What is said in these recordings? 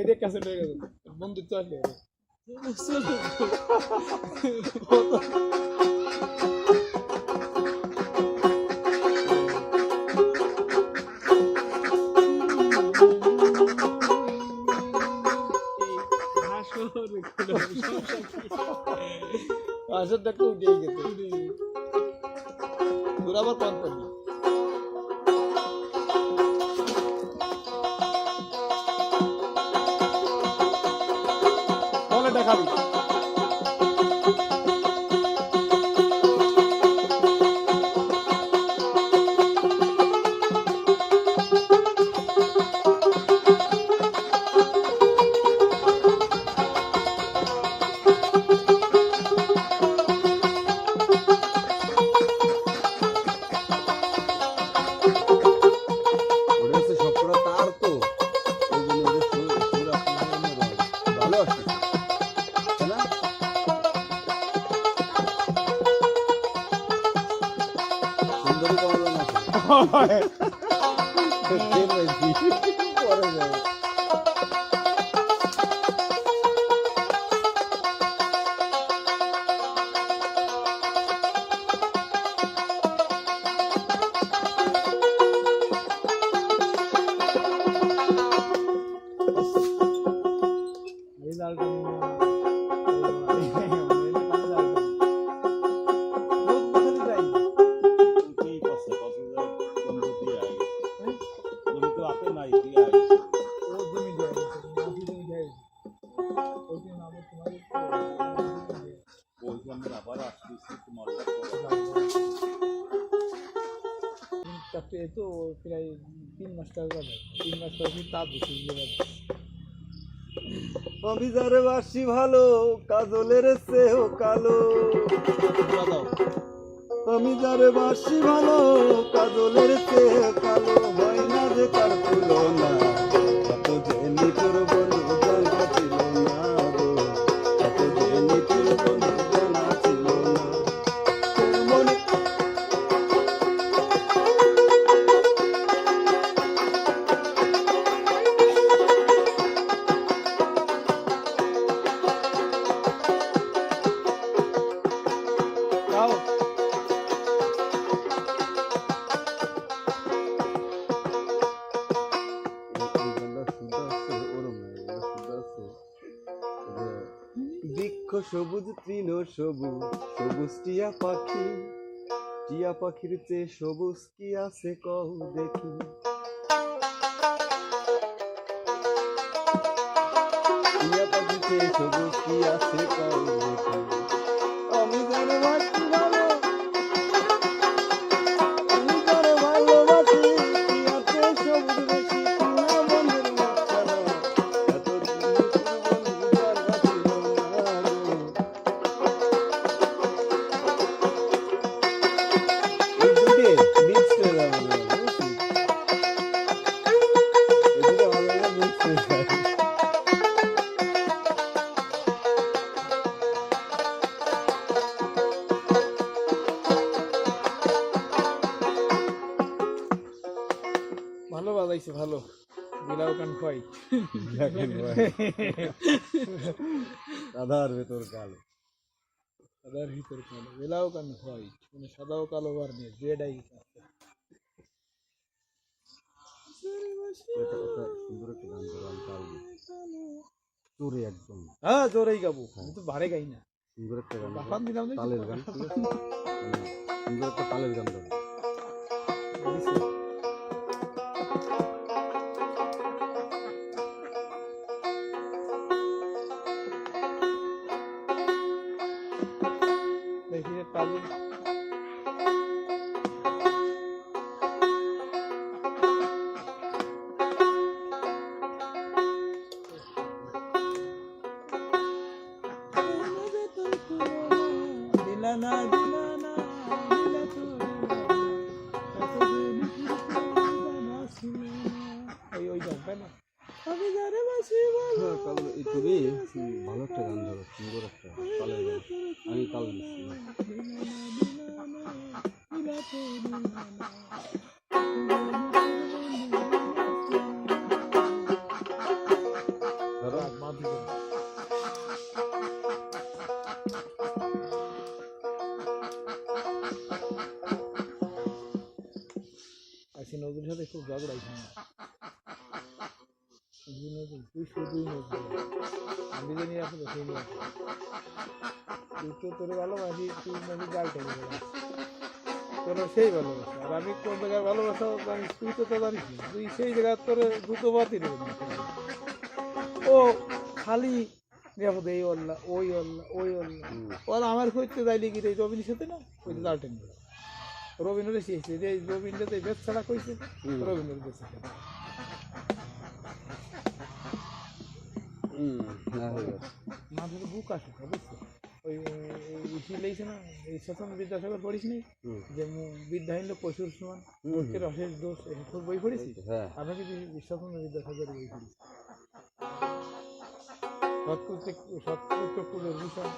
এদের কাছে লেগে গেছে বন্ধুত্ব আসলে আসর দেখো উঠে গেছে তোর আবার কম করবি বলে দেখাবি পরে আমি যারে বাসি ভালো, কাজলের সেও কালো। আমি যারে বাসি ভালো, কাজলের সে কালো। হয় না যে কার তুলনা। সবুজ তৃণ সবুজ সবুজ টিয়া পাখি। টিয়া পাখির চেয়ে সবুজ কি আছে কও দেখি। টিয়া পাখির চেয়ে সবুজ কি আছে কও দেখি। খাই দেখেন ভাই। সাদার ভেতর কালো। সাদার ভিতর কালো। বিলাও কান খাই মানে কালো বার গান আমি তাল দিই। চোরে একদম। হ্যাঁ জোরেই গাবো। আমি তো বাড়ে গাই না। সুন্দর একটা গান বাফান দিলাম তালের গান। মানে সুন্দর একটা তালের গান na na na. তুই আমি নিয়ে আসলে সেই নিয়ে তুই তো তোর ভালোবাসি তুই তোর সেই ভালোবাসা। আর আমি কোন জায়গায় ভালোবাসা জানিস? তুই তো তো জানিস তুই সেই জায়গায় তোর দুটো বাতি ও খালি নিরাপদ এই অল্লা ওই অল্লা ওই অল্লা। ওরা আমার খুঁজতে যাইলে কি রে? রবিনের সাথে না? ওই যে লালটেন রবীন্দ্র শিখছে যে রবীন্দ্র তো বেশ ছাড়া কইছে। রবীন্দ্র হুম হ্যাঁ মাথার বুক আসে বুঝছ? ওই ইসি লেগেছে না এই স্বতন বিদ্যাসাগর পড়িস নি? যে বিদ্যাহীন পশুর সমান মূর্খের অশেষ দোষ এসব বই পড়েছি হ্যাঁ। আমরা কি স্বতন্ত্র বিদ্যাসাগর বই পড়েছি সৎপুত্র সৎপুত্র পুজোর বিষয়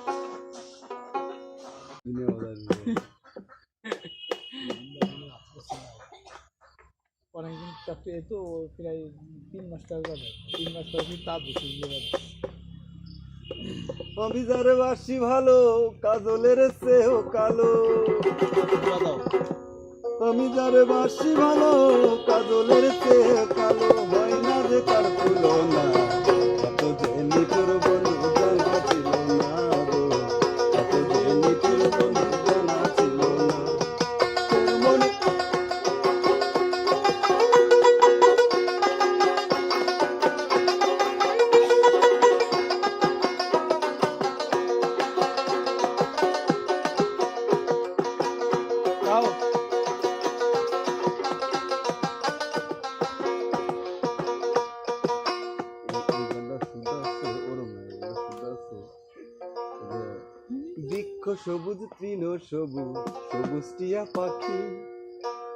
অনেকদিন চাকরি তো প্রায় তিন মাস টাকা যাবে তিন মাস টাকা তাপ বেশি আমি যারে বাসি ভালো, কাজলের সেও কালো। আমি যারে বাসি ভালো, কাজলের কালো। হয় না যে কার তুলনা। সবুজ সবুজ টিয়া পাখি।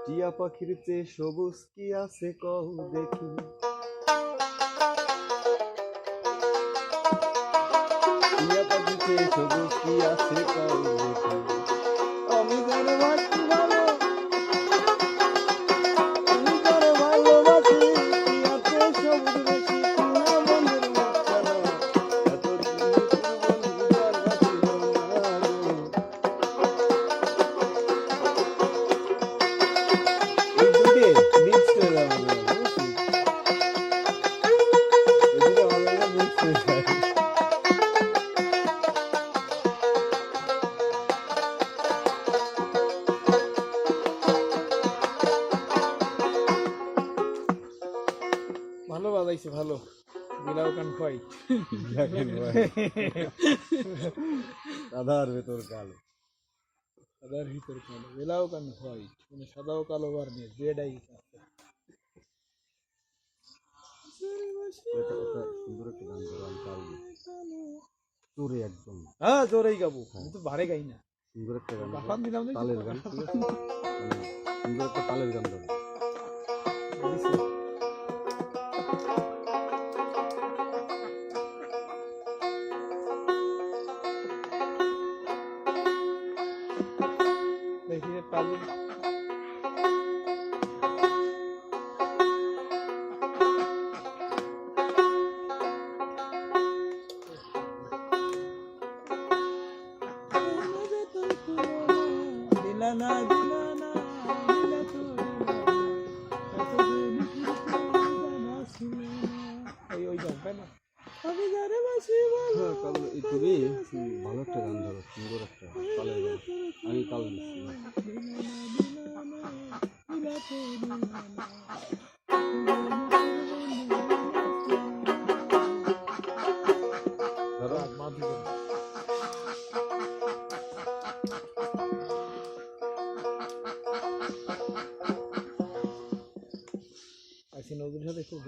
টিয়া পাখির চেয়ে সবুজ কি আছে কও দেখি। টিয়া পাখির চেয়ে সবুজ কি আছে কও দেখি। ভালো বাজাইছে ভালো। কান খোয়াই সাদার ভেতর কালো। সাদার ভিতর কালো। কান মানে সাদাও কালো বার জেডাই দিই। চোরে একদম। হ্যাঁ জোরেই গাবো। আমি তো বারে গাই না। সুন্দর একটা গান। তালের গান? মানে সুন্দর একটা তালের গান na na na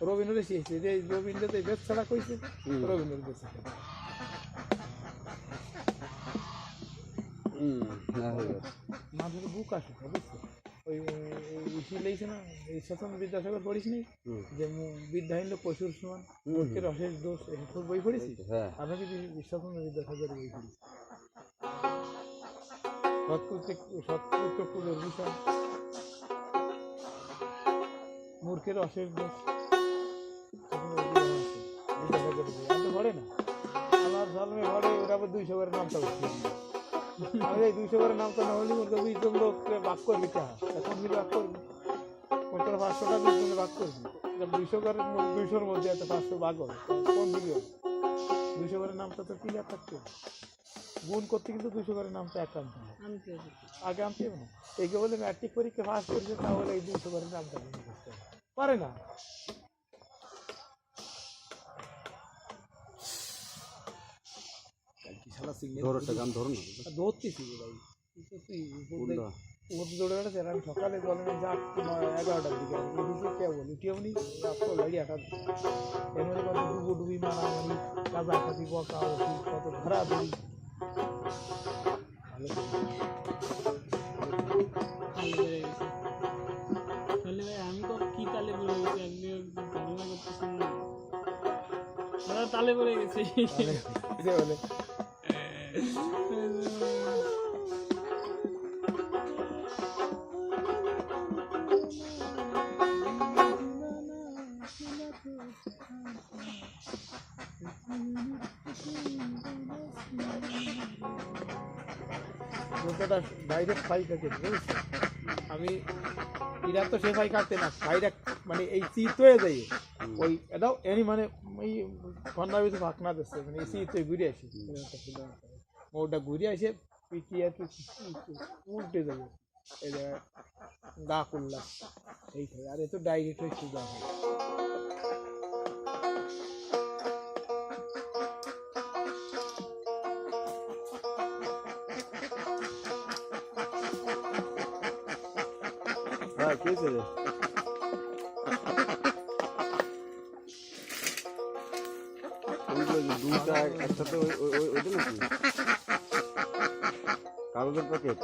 রবীন্দ্র শিখছে যে রবীন্দ্র তো ছাড়া কইছে রবীন্দ্র গেছে। মাথার বুক আসে না বুঝছ? ওই লেগেছে না এই স্বতন্ত্র বিদ্যাসাগর পড়িস নি? যে বিদ্যাহীন পশুর সমান মূর্খের অশেষ দোষ এসব বই পড়েছি হ্যাঁ। আমরা কি স্বতন্ত্র বিদ্যাসাগর বই পড়েছি সৎপুত্র সৎপুত্র কুলের বিষয়। মূর্খের অশেষ দোষ। আর না। আমার সালমে ঘরে ওরা আবার দুইশো করে নামটা উঠছে আমি এই দুইশো করে নামটা না হলে ওর বিশ জন লোক বাক করবি কা এখন কি বাক করবি? পঞ্চাশ পাঁচশোটা বিশ জনে বাক করবি দুইশো করে দুইশোর মধ্যে একটা পাঁচশো বাক হবে। কোন দিকে হবে? দুইশো করে নামটা তো ক্লিয়ার থাকতে হবে। গুণ করতে কিন্তু দুইশো করে নামটা এক আনতে হবে। আগে আনতে হবে না। এইকে বলে ম্যাট্রিক পরীক্ষা পাস করেছে তাহলে এই দুইশো করে নামটা পারে না। ধরো একটা গান ধরো না ধরতেছি ভাই। দিয়ে দৌড়ে আমি সকালে বলে না যাক তোমার এগারোটার দিকে আমি বলি, কে বলি? উঠিও নি রাস্তা গাড়ি কত ডুবো ডুবি মারামারি কাজা কাজি বকা বকি কত ধরা ধরি তাহলে ভাই আমি তো কি তালে পড়ে গেছি? একদিন তালে পড়ে গেছি। জুতোটা ডাইরেক্ট ফাই কাটে বুঝেছ? আমি, এরা তো সে ফাই কাটতে না ডাইরেক্ট মানে এই চিত হয়ে যায়। ওই, এটাও এনি মানে এই ঠান্ডা ভিতরে ফাঁক না দিচ্ছে মানে এই চিত ঘুরে আসি। ওটা ঘুরে আসে পিটি আর কি উল্টে যাবে এই জায়গায় গা করলাম। এই আর এ তো ডাইরেক্ট হয়ে সুদা হয় হ্যাঁ কে ছে রে? ওইগুলো যে দুইটা একসাথে ওই ওই ওই- ওইটা কাগজের প্যাকেট